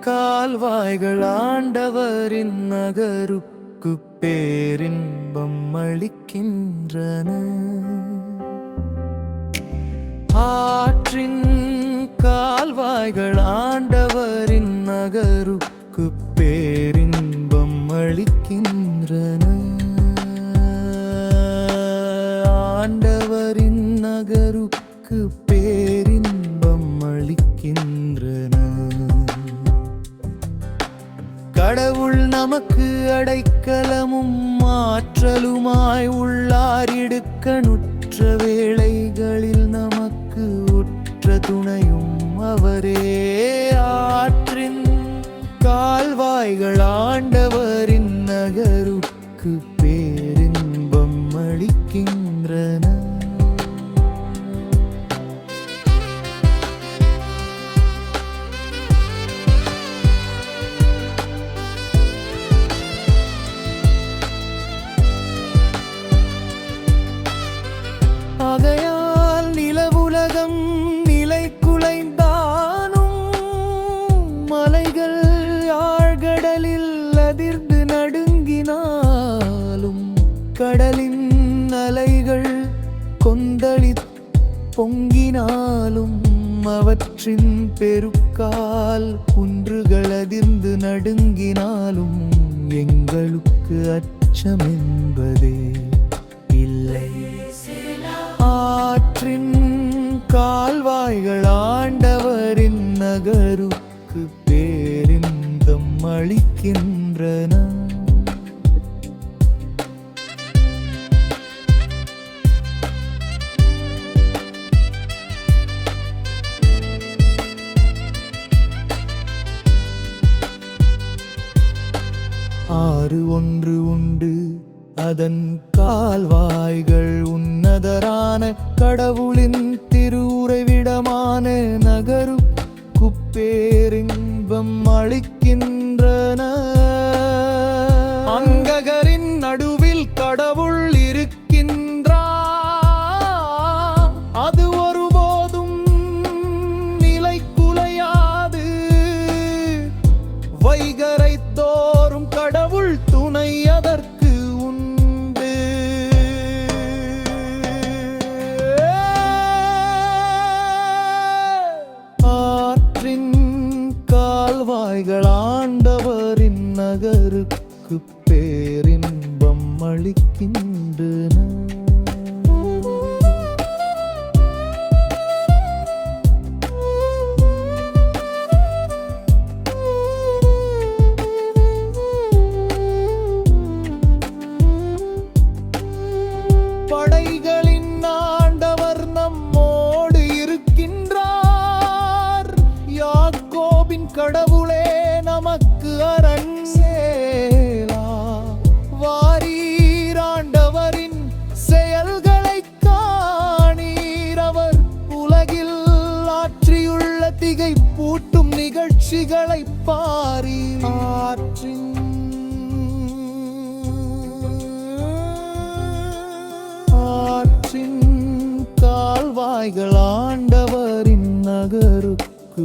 கால்வாய்கள் ஆண்டவரின் நகருக்கு பேரின்பம் அளிக்கின்றன. ஆற்றின் கால்வாய்கள் ஆண்டவரின் நகருக்கு பேரின்பம் அளிக்கின்றன. ஆண்டவரின் நகருக்கு பேரின்பம் அளிக்கின்றன. கடவுள் நமக்கு அடைக்கலமும் மாற்றலுமாய் உள்ளார். இடுக்கணுற்ற வேளைகளில் நமக்கு உற்ற துணையும் அவரே ஆற்றின். கால்வாய்கள் ஆண்டவரின் நகருக்கு அவற்றின் பெருக்கால் குன்றுகளதிர்ந்து நடுங்கினாலும் எங்களுக்கு அச்சம் என்பதே இல்லை. ஆற்றின் கால்வாய்கள் ஆண்டவரின் நகருக்கு பேரின்பம் அளிக்கின்றன. ஆறு ஒன்று உண்டு. அதன் கால்வாய்கள் உன்னதரான கடவுளின் திருவுறைவிடமான நகரு. குப்பேரின்பம் அளிக்கின்றன. அங்ககரின் நடுவில் கடவுள் இருக்கின்றார் அது ஒருபோதும் நிலை குலையாது வைகரை கடவுள் துணை அதற்கு உண்டு. ஆற்றின் கால்வாய்கள் ஆண்டவரின் நகருக்கு பேரின்பம் அளிக்கின்றன. ஆற்றியுள்ள திகை பூட்டும் நிகழ்ச்சிகளை பாரி. ஆற்றின் ஆற்றின் கால்வாய்கள் ஆண்டவரின் நகருக்கு